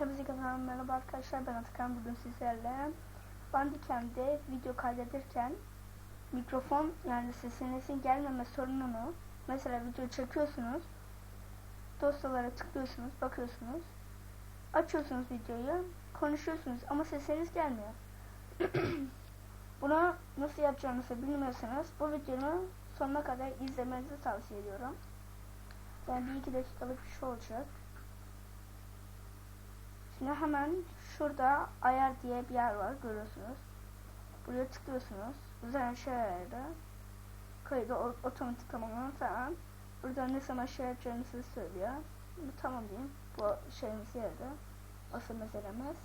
Hepinize kanalıma merhaba arkadaşlar ben Atakan. Bugün sizlerle Bandicam'de video kaydederken mikrofon yani sesinizin gelmeme sorununu mesela video çekiyorsunuz dosyalara tıklıyorsunuz bakıyorsunuz açıyorsunuz videoyu konuşuyorsunuz ama sesiniz gelmiyor. Bunu nasıl yapacağınızı bilmiyorsanız bu videonun sonuna kadar izlemenizi tavsiye ediyorum. Yani bir iki dakikalık bir şey olacak Şimdi hemen şurada ayar diye bir yer var görüyorsunuz. Buraya tıklıyorsunuz. Üzerine ayarı. Kaydı otomatik tamamlanan falan. Burada ne zaman şey yapacağınızı söylüyor. Bu tamam diyeyim. Bu şeyimiz yerde. Asıl meselemiz.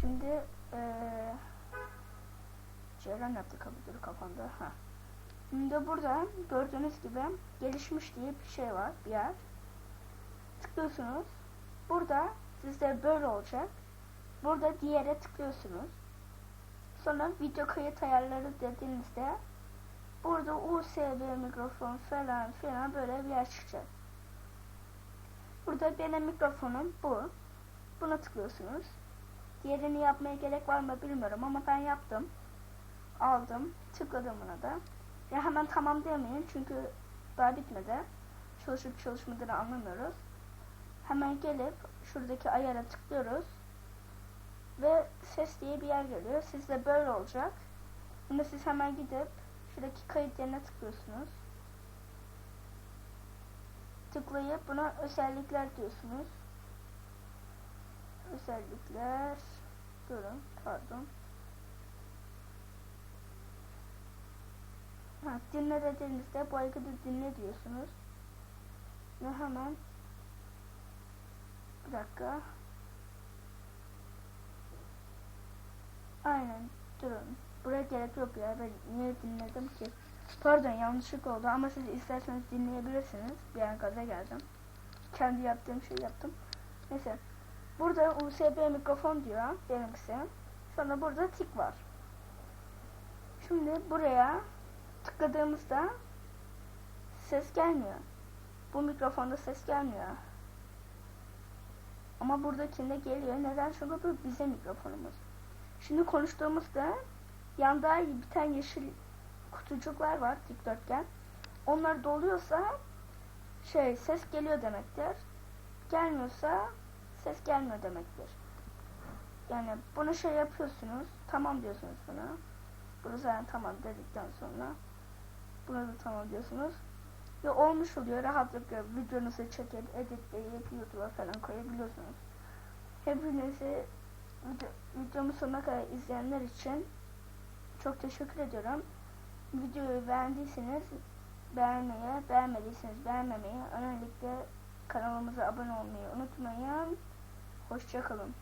Şimdi eee Ceylan yaptı kapıdır kafamda. Ha. Şimdi burada gördüğünüz gibi gelişmiş diye bir şey var bir yer. Tıklıyorsunuz. Burada sizde böyle olacak. Burada diğere tıklıyorsunuz. Sonra video kayıt ayarları dediğinizde burada USB mikrofon falan filan böyle bir yer çıkacak. Burada benim mikrofonum bu. Buna tıklıyorsunuz. Diğerini yapmaya gerek var mı bilmiyorum ama ben yaptım. Aldım. Tıkladım buna da. Ya hemen tamam demeyin çünkü daha bitmedi. Çalışıp çalışmadığını anlamıyoruz. Hemen gelip şuradaki ayara tıklıyoruz. Ve ses diye bir yer geliyor. Sizde böyle olacak. Bunu siz hemen gidip şuradaki kayıt yerine tıklıyorsunuz. Tıklayıp buna özellikler diyorsunuz. Özellikler durun pardon. Dinle dediğinizde bu aygıtı dinle diyorsunuz. Ve hemen bir dakika. Aynen durun. Buraya gerek yok ya ben niye dinledim ki? Pardon yanlışlık oldu ama siz isterseniz dinleyebilirsiniz. Bir an gaza geldim. Kendi yaptığım şeyi yaptım. Neyse. Burada USB mikrofon diyor benimkisi. Sonra burada tik var. Şimdi buraya tıkladığımızda ses gelmiyor. Bu mikrofonda ses gelmiyor. Ama buradakinde geliyor. Neden? Çünkü bu bizim mikrofonumuz. Şimdi konuştuğumuzda yanda bir tane yeşil kutucuklar var dikdörtgen. Onlar doluyorsa şey ses geliyor demektir. Gelmiyorsa ses gelmiyor demektir. Yani bunu şey yapıyorsunuz. Tamam diyorsunuz buna. Bunu zaten tamam dedikten sonra Buna da tamam diyorsunuz. Ve olmuş oluyor. Rahatlıkla videonuzu çekip editleyip YouTube'a falan koyabiliyorsunuz. Hepinizi video, videomu sonuna kadar izleyenler için çok teşekkür ediyorum. Videoyu beğendiyseniz beğenmeyi, beğenmediyseniz beğenmemeyi, özellikle kanalımıza abone olmayı unutmayın. Hoşçakalın.